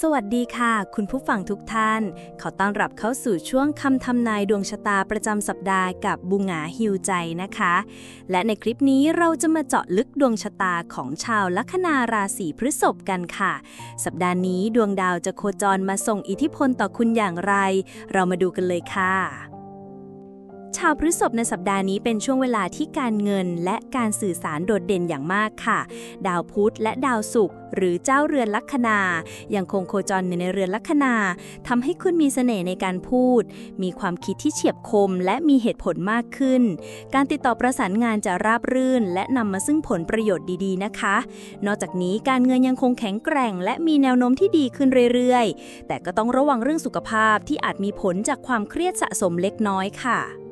สวัสดีค่ะ คุณผู้ฟังทุกท่าน ขอต้อนรับเข้าสู่ช่วงคำทำนายดวงชะตาประจำสัปดาห์กับบุงหงาฮิวใจนะคะ และในคลิปนี้เราจะมาเจาะลึกดวงชะตาของชาวลัคนาราศีพฤษภกันค่ะ สัปดาห์นี้ดวงดาวจะโคจรมาส่งอิทธิพลต่อคุณอย่างไร เรามาดูกันเลยค่ะ ชาวพฤษภในสัปดาห์นี้เป็นช่วงเวลาที่การเงินและการสื่อสารโดดเด่นอย่างมากค่ะ ดาวพุธและดาวศุกร์หรือเจ้าเรือนลัคนา ยังคงโคจรอยู่ในเรือนลัคนาทำให้คุณมีเสน่ห์ในการพูด มีความคิดที่เฉียบคมและมีเหตุผลมากขึ้น การติดต่อประสานงานจะราบรื่น และนำมาซึ่งผลประโยชน์ดีๆนะคะ นอกจากนี้การเงินยังคงแข็งแกร่ง และมีแนวโน้มที่ดีขึ้นเรื่อยๆ แต่ก็ต้องระวังเรื่องสุขภาพที่อาจมีผลจากความเครียดสะสมเล็กน้อยค่ะ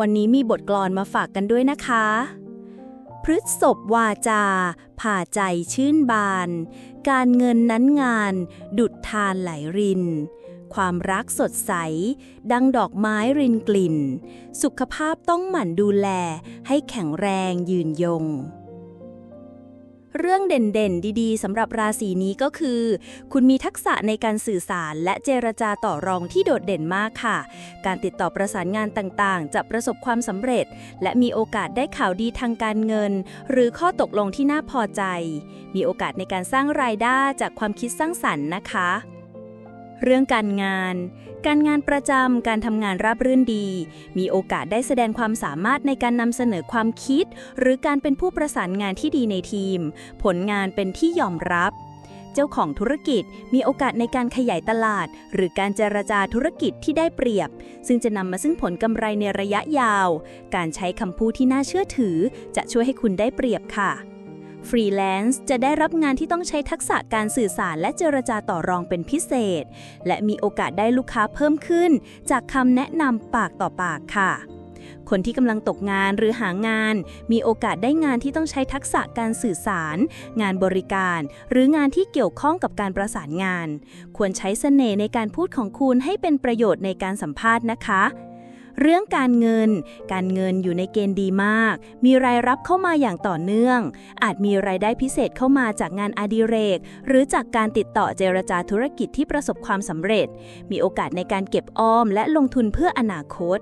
วันนี้มีบทกลอนมาฝากกันด้วยนะคะ พฤษภวาจา ผ่าใจชื่นบาน การเงินนั้นงาน ดุดทานไหลริน ความรักสดใส ดังดอกไม้รินกลิ่น สุขภาพต้องหมั่นดูแลให้แข็งแรงยืนยง เรื่องเด่นๆ ดีๆสำหรับราศีนี้ก็คือ คุณมีทักษะในการสื่อสารและเจรจาต่อรองที่โดดเด่นมากค่ะ การติดต่อประสานงานต่างๆ จะประสบความสำเร็จ และมีโอกาสได้ข่าวดีทางการเงิน หรือข้อตกลงที่น่าพอใจ มีโอกาสในการสร้างรายได้จากความคิดสร้างสรรค์นะคะ เรื่องการงาน การงานประจำ การทำงานราบรื่นดี มีโอกาสได้แสดงความสามารถในการนำเสนอความคิด หรือการเป็นผู้ประสานงานที่ดีในทีม ผลงานเป็นที่ยอมรับ เจ้าของธุรกิจมีโอกาสในการขยายตลาด หรือการเจรจาธุรกิจที่ได้เปรียบ ซึ่งจะนำมาซึ่งผลกำไรในระยะยาว การใช้คำพูดที่น่าเชื่อถือ จะช่วยให้คุณได้เปรียบค่ะ ฟรีแลนซ์จะได้รับงานที่ต้องใช้ทักษะการสื่อสารและเจรจาต่อรองเป็นพิเศษ และมีโอกาสได้ลูกค้าเพิ่มขึ้น จากคำแนะนำปากต่อปากค่ะ คนที่กำลังตกงานหรือหางาน มีโอกาสได้งานที่ต้องใช้ทักษะการสื่อสาร งานบริการ หรืองานที่เกี่ยวข้องกับการประสานงาน ควรใช้เสน่ห์ในการพูดของคุณให้เป็นประโยชน์ในการสัมภาษณ์นะคะ เรื่องการเงิน การเงินอยู่ในเกณฑ์ดีมาก มีรายรับเข้ามาอย่างต่อเนื่อง อาจมีรายได้พิเศษเข้ามาจากงานอดิเรก หรือจากการติดต่อเจรจาธุรกิจที่ประสบความสำเร็จ มีโอกาสในการเก็บออมและลงทุนเพื่ออนาคต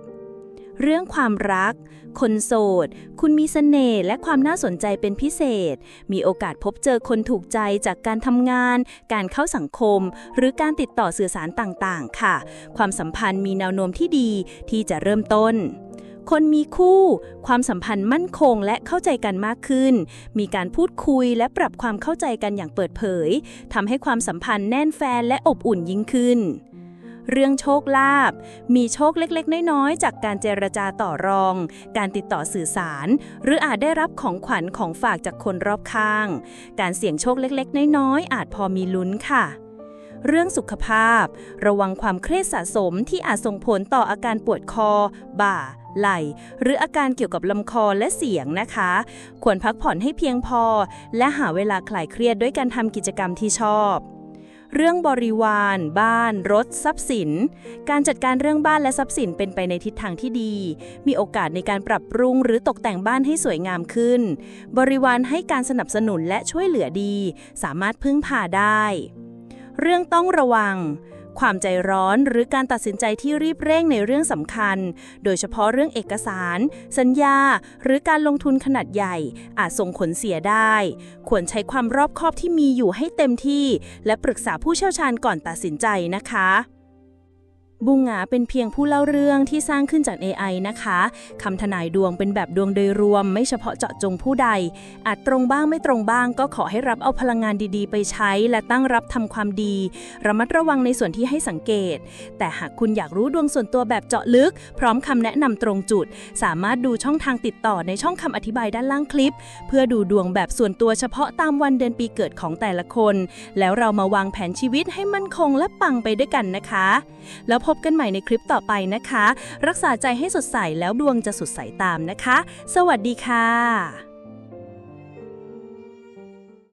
เรื่องความรัก คนโสด คุณมีเสน่ห์และความน่าสนใจเป็นพิเศษ มีโอกาสพบเจอคนถูกใจจากการทำงาน การเข้าสังคม หรือการติดต่อสื่อสารต่างๆ ค่ะ ความสัมพันธ์มีแนวโน้มที่ดีที่จะเริ่มต้นคนมีคู่ ความสัมพันธ์มั่นคงและเข้าใจกันมากขึ้น มีการพูดคุยและปรับความเข้าใจกันอย่างเปิดเผยทำให้ความสัมพันธ์แน่นแฟนและอบอุ่นยิ่งขึ้น เรื่องโชคลาภมีโชคเล็กๆ น้อยๆ จากการเจรจาต่อรอง การติดต่อสื่อสาร หรืออาจได้รับของขวัญของฝากจากคนรอบข้าง การเสี่ยงโชคเล็กๆ น้อยๆ อาจพอมีลุ้นค่ะเรื่องสุขภาพ ระวังความเครียดสะสมที่อาจส่งผลต่ออาการปวดคอ บ่า ไหล่ หรืออาการเกี่ยวกับลำคอและเสียงนะคะ ควรพักผ่อนให้เพียงพอ และหาเวลาคลายเครียดด้วยการทำกิจกรรมที่ชอบ เรื่องบริวาร บ้าน รถ ทรัพย์สิน การจัดการเรื่องบ้านและทรัพย์สินเป็นไปในทิศทางที่ดี มีโอกาสในการปรับปรุงหรือตกแต่งบ้านให้สวยงามขึ้น บริวารให้การสนับสนุนและช่วยเหลือดี สามารถพึ่งพาได้ เรื่องต้องระวัง ความใจร้อนหรือการตัดสินใจที่รีบเร่งในเรื่องสำคัญ โดยเฉพาะเรื่องเอกสาร สัญญา หรือการลงทุนขนาดใหญ่ อาจส่งผลเสียได้ ควรใช้ความรอบคอบที่มีอยู่ให้เต็มที่ และปรึกษาผู้เชี่ยวชาญก่อนตัดสินใจนะคะ บุงหงาเป็นเพียงผู้เล่าเรื่องที่สร้างขึ้นจาก AI นะคะ คำทนายดวงเป็นแบบดวงโดยรวม ไม่เฉพาะเจาะจงผู้ใด อาจตรงบ้างไม่ตรงบ้าง ก็ขอให้รับเอาพลังงานดีๆ ไปใช้ และตั้งรับทำความดี ระมัดระวังในส่วนที่ให้สังเกต แต่หากคุณอยากรู้ดวงส่วนตัวแบบเจาะลึก พร้อมคำแนะนำตรงจุด สามารถดูช่องทางติดต่อในช่องคำอธิบายด้านล่างคลิป เพื่อดูดวงแบบส่วนตัวเฉพาะตามวันเดือนปีเกิดของแต่ละคน แล้วเรามาวางแผนชีวิตให้มั่นคงและปังไปด้วยกันนะคะ แล้วพบกันใหม่ในคลิปต่อไปนะคะ รักษาใจให้สดใสแล้วดวงจะสดใสตามนะคะ สวัสดีค่ะ